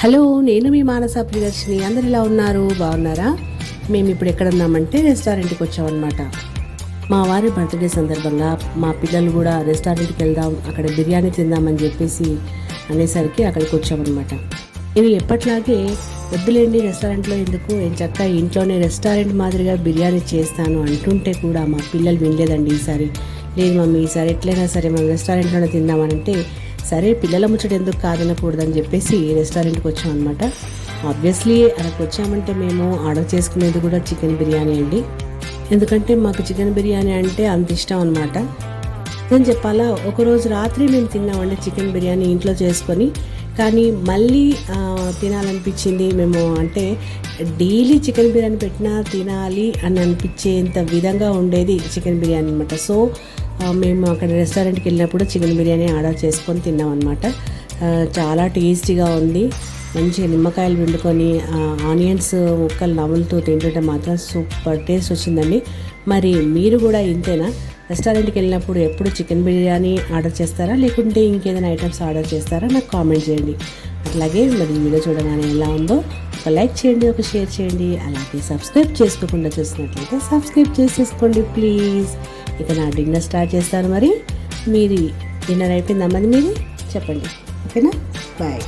Hello నేను మీ మానస ప్రియదర్శిని అందరు ఇలా ఉన్నారు? బాగున్నారా? మేము ఇప్పుడు ఎక్కడ ఉన్నామంటే రెస్టారెంట్కి వచ్చామన్నమాట. మా వారి బర్త్డే సందర్భంగా మా పిల్లలు కూడా రెస్టారెంట్కి వెళ్దాం అక్కడ బిర్యానీ తిందామని చెప్పేసి అనేసరికి అక్కడికి వచ్చామన్నమాట. నేను ఎప్పట్లాగే వద్దులేండి రెస్టారెంట్లో ఎందుకు? నేను చక్క ఇంట్లోనే రెస్టారెంట్ మాదిరిగా బిర్యానీ చేస్తాను అంటుంటే కూడా మా పిల్లలు వినలేదండి ఈసారి. లేదు మమ్మీ ఈసారి ఎట్లయినా సరే మనం రెస్టారెంట్లోనే తిందామనంటే సరే పిల్లల ముచ్చట ఎందుకు కాదనకూడదని చెప్పేసి రెస్టారెంట్కి వచ్చాం అనమాట ఆబ్వియస్లీ అక్కడికి వచ్చామంటే మేము ఆర్డర్ చేసుకునేది కూడా చికెన్ బిర్యానీ అండి. ఎందుకంటే మాకు చికెన్ బిర్యానీ అంటే అంత ఇష్టం అనమాట నేను చెప్పాలా ఒకరోజు రాత్రి మేము తిన్నామండి చికెన్ బిర్యానీ ఇంట్లో చేసుకొని. కానీ మళ్ళీ తినాలనిపించింది మేము అంటే డైలీ చికెన్ బిర్యానీ పెట్టినా తినాలి అని అనిపించేంత విధంగా ఉండేది చికెన్ బిర్యానీ అనమాట సో మేము అక్కడ రెస్టారెంట్కి వెళ్ళినప్పుడు చికెన్ బిర్యానీ ఆర్డర్ చేసుకొని తిన్నాం అనమాట చాలా టేస్టీగా ఉంది. మంచిగా నిమ్మకాయలు పిండుకొని ఆనియన్స్ ముక్కలు నవ్వులతో తింటుంటే మాత్రం సూపర్ టేస్ట్ వచ్చిందండి. మరి మీరు కూడా ఇంతేనా? రెస్టారెంట్కి వెళ్ళినప్పుడు ఎప్పుడు చికెన్ బిర్యానీ ఆర్డర్ చేస్తారా? లేకుంటే ఇంకేదైనా ఐటమ్స్ ఆర్డర్ చేస్తారా? నాకు కామెంట్ చేయండి. అట్లాగే మరి వీడియో చూడగానే ఎలా ఉందో ఒక లైక్ చేయండి ఒక షేర్ చేయండి. అలాగే సబ్స్క్రైబ్ చేసుకోకుండా చూసినట్లయితే సబ్స్క్రైబ్ చేసేసుకోండి ప్లీజ్. ఇక నా డిన్నర్ స్టార్ట్ చేస్తాను మరి. మీది డిన్నర్ అయిపోయిందా మరి మీది? చెప్పండి. ఓకేనా? బాయ్.